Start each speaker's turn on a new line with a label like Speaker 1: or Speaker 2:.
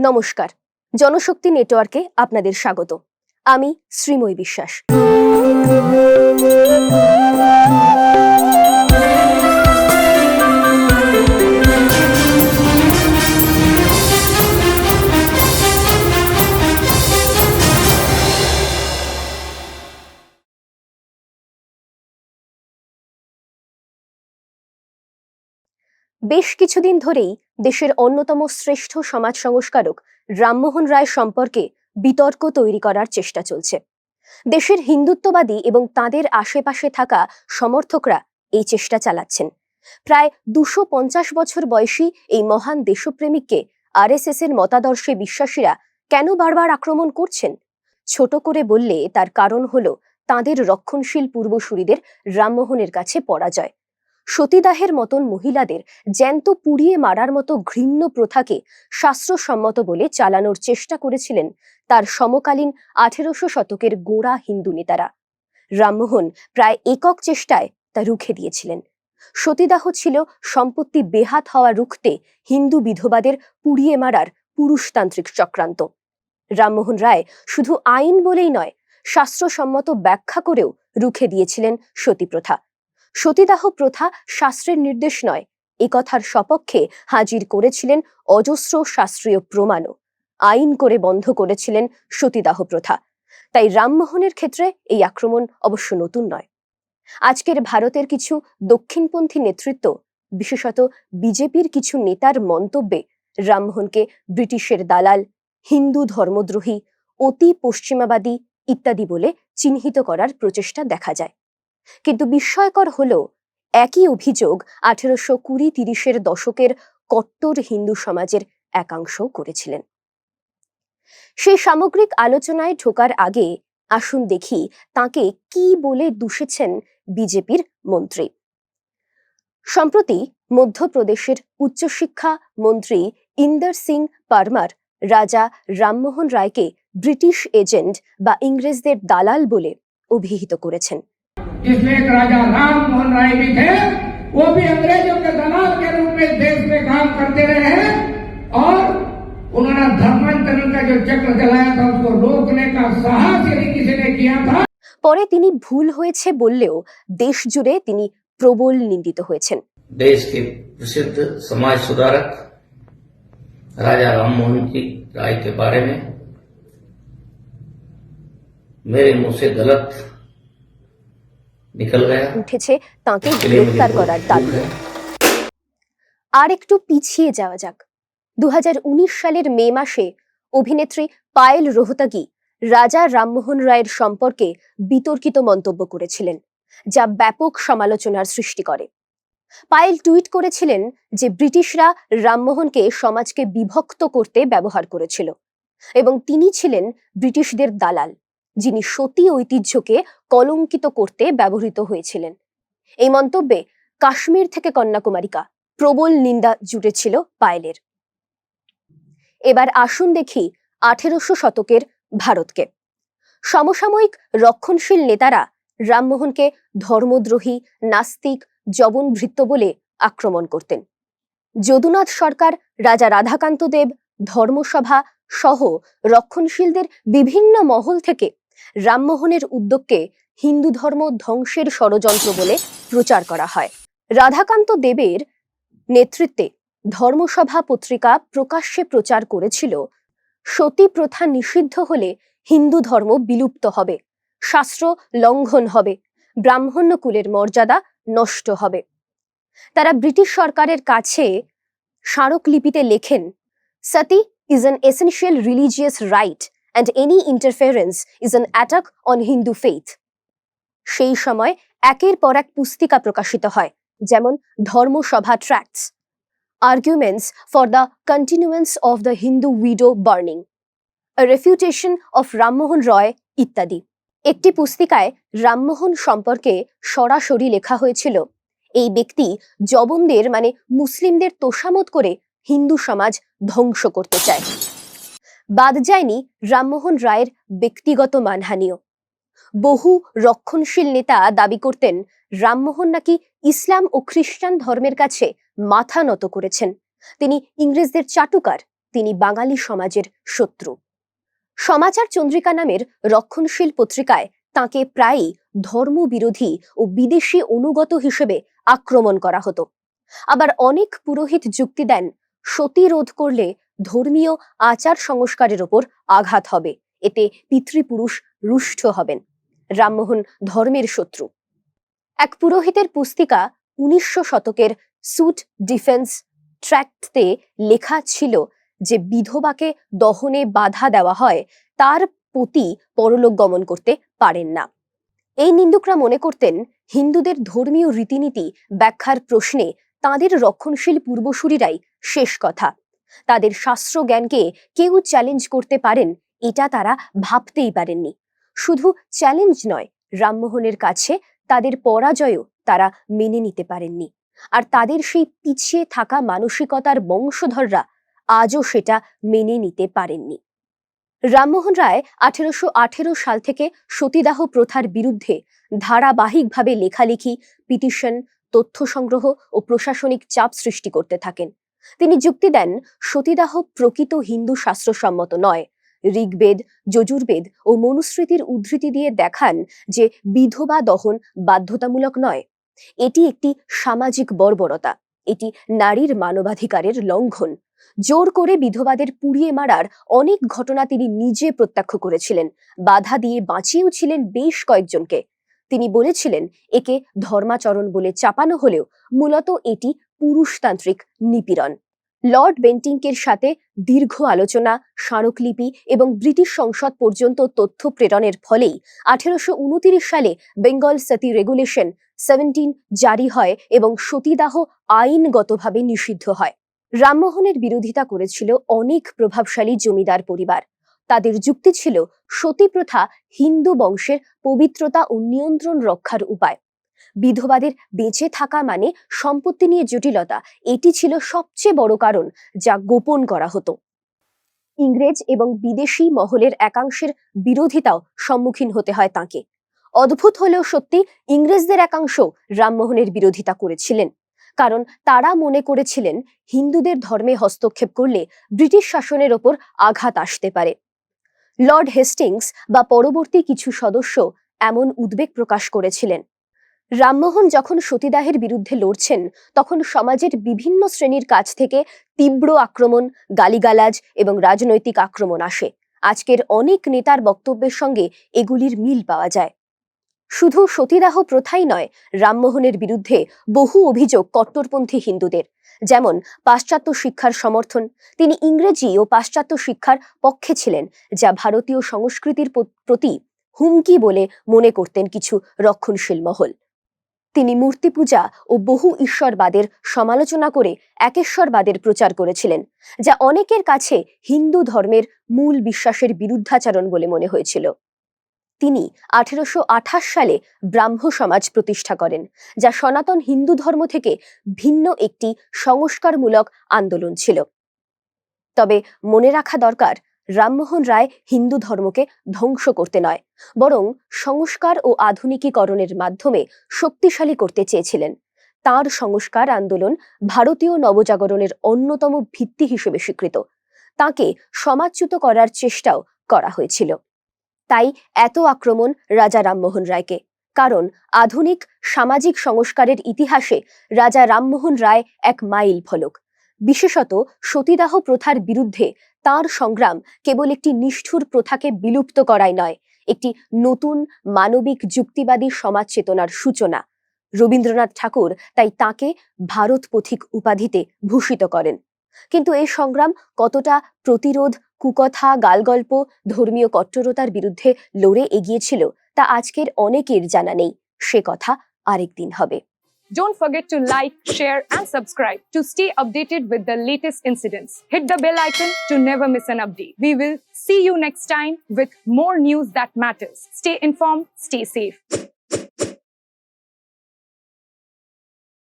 Speaker 1: নমস্কার। জনশক্তি নেটওয়ার্কে আপনাদের স্বাগত। আমি শ্রীময়ী বিশ্বাস। বেশ কিছুদিন ধরেই দেশের অন্যতম শ্রেষ্ঠ সমাজ সংস্কারক রামমোহন রায় সম্পর্কে বিতর্ক তৈরি করার চেষ্টা চলছে। দেশের হিন্দুত্ববাদী এবং তাদের আশেপাশে থাকা সমর্থকরা এই চেষ্টা চালাচ্ছেন। প্রায় দুশো পঞ্চাশ বছর বয়সী এই মহান দেশপ্রেমিককে আরএসএস এর মতাদর্শে বিশ্বাসীরা কেন বারবার আক্রমণ করছেন? ছোট করে বললে তার কারণ হলো তাদের রক্ষণশীল পূর্বসূরিদের রামমোহনের কাছে পরাজয়। সতীদাহের মতন মহিলাদের জ্যান্ত পুড়িয়ে মারার মতো ঘৃণ্য প্রথাকে শাস্ত্রসম্মত বলে চালানোর চেষ্টা করেছিলেন তার সমকালীন আঠেরোশো শতকের গোড়া হিন্দু নেতারা। রামমোহন প্রায় একক চেষ্টায় তা রুখে দিয়েছিলেন। সতীদাহ ছিল সম্পত্তি বেহাত হওয়া রুখতে হিন্দু বিধবাদের পুড়িয়ে মারার পুরুষতান্ত্রিক চক্রান্ত। রামমোহন রায় শুধু আইন বলেই নয়, শাস্ত্রসম্মত ব্যাখ্যা করেও রুখে দিয়েছিলেন সতী প্রথা সতীদাহ প্রথা শাস্ত্রের নির্দেশ নয়। এ কথার সপক্ষে হাজির করেছিলেন অজস্র শাস্ত্রীয় প্রমাণও। আইন করে বন্ধ করেছিলেন সতীদাহ প্রথা। তাই রামমোহনের ক্ষেত্রে এই আক্রমণ অবশ্য নতুন নয়। আজকের ভারতের কিছু দক্ষিণপন্থী নেতৃত্ব, বিশেষত বিজেপির কিছু নেতার মন্তব্যে রামমোহনকে ব্রিটিশের দালাল, হিন্দু ধর্মদ্রোহী, অতি পশ্চিমাবাদী ইত্যাদি বলে চিহ্নিত করার প্রচেষ্টা দেখা যায়। কিন্তু বিস্ময়কর হলো, একই অভিযোগ আঠেরোশো কুড়ি তিরিশের দশকের কট্টর হিন্দু সমাজের একাংশ করেছিলেন। সেই সামগ্রিক আলোচনায় ঢোকার আগে আসুন দেখি তাকে কি বলে দূষেছেন বিজেপির মন্ত্রী। সম্প্রতি মধ্যপ্রদেশের উচ্চশিক্ষা মন্ত্রী ইন্দর সিং পারমার রাজা রামমোহন রায়কে ব্রিটিশ এজেন্ট বা ইংরেজদের দালাল বলে অভিহিত করেছেন।
Speaker 2: जिसमें एक राजा राम मोहन राय भी थे वो भी अंग्रेजों के दलाल के रूप में देश में काम करते रहे हैं और उन्होंने धर्मांतरण का जो चक्र चलाया था उसको रोकने का साहस यदि किसी ने किया था
Speaker 1: পরে তিনি ভুল হয়েছে বললেও দেশ জুড়ে তিনি প্রবল নিন্দিত হয়েছেন
Speaker 3: देश के प्रसिद्ध समाज सुधारक राजा राममोहन जी राय के बारे में मेरे मुंह से गलत निकल गया
Speaker 1: উঠেছে তাকে গ্রেফতার করার দাবি আর একটু পিছিয়ে যাওয়া যাক দু হাজার উনিশ সালের মে মাসে অভিনেত্রী পায়েল রোহতাগি রাজা রামমোহন রায়ের সম্পর্কে বিতর্কিত মন্তব্য করেছিলেন যা ব্যাপক সমালোচনার সৃষ্টি করে। পায়েল টুইট করেছিলেন যে ব্রিটিশরা রামমোহনকে সমাজকে বিভক্ত করতে ব্যবহার করেছিল এবং তিনি ছিলেন ব্রিটিশদের দালাল। যিনি সতী ঐতিহ্যকে কলঙ্কিত করতে ব্যবহৃত হয়েছিলেন। এই মন্তব্যে কাশ্মীর থেকে কন্যাকুমারিকা প্রবল নিন্দা জুটেছিল পায়েলের। এবার আসুন দেখি আঠেরোশো শতকের ভারতকে। সমসাময়িক রক্ষণশীল নেতারা রামমোহনকে ধর্মদ্রোহী, নাস্তিক জবনভৃত্য বলে আক্রমণ করতেন। যদুনাথ সরকার, রাজা রাধাকান্ত দেব ধর্মসভা সহ রক্ষণশীলদের বিভিন্ন মহল থেকে রামমোহনের উদ্যোগকে হিন্দু ধর্ম ধ্বংসের ষড়যন্ত্র বলে প্রচার করা হয়। রাধাকান্ত দেবের নেতৃত্বে ধর্মসভা পত্রিকা প্রকাশ্যে প্রচার করেছিল। সতী প্রথা নিষিদ্ধ হলে হিন্দু ধর্ম বিলুপ্ত হবে, শাস্ত্র লঙ্ঘন হবে, ব্রাহ্মণ্য কুলের মর্যাদা নষ্ট হবে। তারা ব্রিটিশ সরকারের কাছে স্মারকলিপিতে লেখেন, sati is an essential religious right and any interference is an attack on Hindu faith. সেই সময় একের পর এক পুস্তিকা প্রকাশিত হয়, যেমন Dharmasabha tracts arguments for the continuance of the Hindu widow burning refutation of Rammohan Roy ইত্যাদি একটি পুস্তিকায় রামমোহন সম্পর্কে সরাসরি লেখা হয়েছিল, এই ব্যক্তি জবনদের মানে মুসলিমদের তোষামত করে হিন্দু সমাজ ধ্বংস করতে চায় বাদ যায়নি রামমোহন রায়ের ব্যক্তিগত মানহানিও। বহু রক্ষণশীল নেতা দাবি করতেন, রামমোহন নাকি ইসলাম ও খ্রিস্টান ধর্মের কাছে মাথা নত করেছেন। তিনি ইংরেজদের চাটুকার, তিনি বাঙালি সমাজের শত্রু। সমাচার চন্দ্রিকা নামের রক্ষণশীল পত্রিকায় তাকে প্রায়ই ধর্মবিরোধী ও বিদেশি অনুগত হিসেবে আক্রমণ করা হতো। আবার অনেক পুরোহিত যুক্তি দেন সতী রোধ করলে ধর্মীয় আচার সংস্কারের ওপর আঘাত হবে। এতে পিতৃপুরুষ রুষ্ট হবেন। রামমোহন ধর্মের শত্রু। এক পুরোহিতের পুস্তিকা উনিশশো শতকের সুট ডিফেন্স ট্র্যাক্টতে লেখা ছিল যে বিধবাকে দহনে বাধা দেওয়া হয়, তার পতি পরলোক গমন করতে পারেন না। এই নিন্দুকরা মনে করতেন হিন্দুদের ধর্মীয় রীতিনীতি ব্যাখ্যার প্রশ্নে তাদের রক্ষণশীল পূর্বসূরিরাই শেষ কথা। তাদের শাস্ত্র জ্ঞানকে কেউ চ্যালেঞ্জ করতে পারেন, এটা তারা ভাবতেই পারেননি। শুধু চ্যালেঞ্জ নয়, রামমোহনের কাছে তাদের পরাজয়ও তারা মেনে নিতে পারেননি। আর তাদের সেই পিছিয়ে থাকা মানসিকতার বংশধররা আজও সেটা মেনে নিতে পারেননি। রামমোহন রায় আঠেরোশো আঠেরো সাল থেকে সতীদাহ প্রথার বিরুদ্ধে ধারাবাহিকভাবে লেখালেখি, পিটিশন, তথ্য সংগ্রহ ও প্রশাসনিক চাপ সৃষ্টি করতে থাকেন। তিনি যুক্তি দেন, সতীদাহ প্রকৃত হিন্দু শাস্ত্রসম্মত নয়। ঋগ্বেদ, যজুর্বেদ ও মনুস্মৃতির উদ্ধৃতি দিয়ে দেখান যে বিধবা দহন বাধ্যতামূলক নয়। এটি একটি সামাজিক বর্বরতা, এটি নারীর মানবাধিকারের লঙ্ঘন। জোর করে বিধবাদের পুড়িয়ে মারার অনেক ঘটনা তিনি নিজে প্রত্যক্ষ করেছিলেন। বাধা দিয়ে বাঁচিয়েও ছিলেন বেশ কয়েকজনকে। তিনি বলেছিলেন, একে ধর্মাচরণ বলে চাপানো হলেও মূলত এটি পুরুষতান্ত্রিক নিপীড়ন। লর্ড বেন্টিংকের সাথে দীর্ঘ আলোচনা, স্মারকলিপি এবং ব্রিটিশ সংসদ পর্যন্ত তথ্য প্রেরণের ফলেই আঠেরোশো সালে বেঙ্গল সতী রেগুলেশন সেভেন্টিন জারি হয় এবং সতীদাহ আইনগতভাবে নিষিদ্ধ হয়। রামমোহনের বিরোধিতা করেছিল অনেক প্রভাবশালী জমিদার পরিবার। তাদের যুক্তি ছিল সতী প্রথা হিন্দু বংশের পবিত্রতা ও নিয়ন্ত্রণ রক্ষার উপায়। বিধবাদের বেঁচে থাকা মানে সম্পত্তি নিয়ে জটিলতা, এটি ছিল সবচেয়ে বড় কারণ যা গোপন করা হতো। ইংরেজ এবং বিদেশি মহলের একাংশের বিরোধিতাও সম্মুখীন হতে হয় তাকে। অদ্ভুত হলেও সত্যি ইংরেজদের একাংশ রামমোহনের বিরোধিতা করেছিলেন, কারণ তারা মনে করেছিলেন হিন্দুদের ধর্মে হস্তক্ষেপ করলে ব্রিটিশ শাসনের ওপর আঘাত আসতে পারে। লর্ড হেস্টিংস বা পরবর্তী কিছু সদস্য এমন উদ্বেগ প্রকাশ করেছিলেন। রামমোহন যখন সতীদাহের বিরুদ্ধে লড়ছেন, তখন সমাজের বিভিন্ন শ্রেণির কাছ থেকে তীব্র আক্রমণ, গালিগালাজ এবং রাজনৈতিক আক্রমণ আসে। আজকের অনেক নেতার বক্তব্যের সঙ্গে এগুলির মিল পাওয়া যায়। শুধু সতীদাহ প্রথাই নয়, রামমোহনের বিরুদ্ধে বহু অভিযোগ কট্টরপন্থী হিন্দুদের। যেমন, পাশ্চাত্য শিক্ষার সমর্থন। তিনি ইংরেজি ও পাশ্চাত্য শিক্ষার পক্ষে ছিলেন, যা ভারতীয় সংস্কৃতির প্রতি হুমকি বলে মনে করতেন কিছু রক্ষণশীল মহল। তিনি মূর্তি পূজা ও বহু ঈশ্বরবাদের সমালোচনা করে একেশ্বরবাদের প্রচার করেছিলেন, যা অনেকের কাছে হিন্দু ধর্মের মূল বিশ্বাসের বিরুদ্ধাচরণ বলে মনে হয়েছিল। তিনি আঠেরোশো আঠাশ সালে ব্রাহ্ম সমাজ প্রতিষ্ঠা করেন, যা সনাতন হিন্দু ধর্ম থেকে ভিন্ন একটি সংস্কারমূলক আন্দোলন ছিল। তবে মনে রাখা দরকার, রামমোহন রায় হিন্দু ধর্মকে ধ্বংস করতে নয়, বরং সংস্কার ও আধুনিকীকরণের মাধ্যমে শক্তিশালী করতে চেয়েছিলেন। তার সংস্কার আন্দোলন ভারতীয় নবজাগরণের অন্যতম ভিত্তি হিসেবে স্বীকৃত। তাকে সমাজচ্যুত করার চেষ্টাও করা হয়েছিল। তাই এত আক্রমণ রাজা রামমোহন রায়কে। কারণ আধুনিক সামাজিক সংস্কারের ইতিহাসে রাজা রামমোহন রায় এক মাইল ফলক। বিশেষত সতীদাহ প্রথার বিরুদ্ধে তার সংগ্রাম কেবল একটি নিষ্ঠুর প্রথাকে বিলুপ্ত করাই নয়, একটি নতুন মানবিক যুক্তিবাদী সমাজ চেতনার সূচনা। রবীন্দ্রনাথ ঠাকুর তাই তাকে ভারত পথিক উপাধিতে ভূষিত করেন। কিন্তু এই সংগ্রাম কতটা প্রতিরোধ কুকথা গালগল্প ধর্মীয় কট্টরতার বিরুদ্ধে লড়ে এগিয়েছিল তা আজকের অনেকের জানা নেই সে কথা আরেকদিন হবে
Speaker 4: Don't forget to like, share, and subscribe to stay updated with the latest incidents. Hit the bell icon to never miss an update. We will see you next time with more news that matters. Stay informed, stay safe.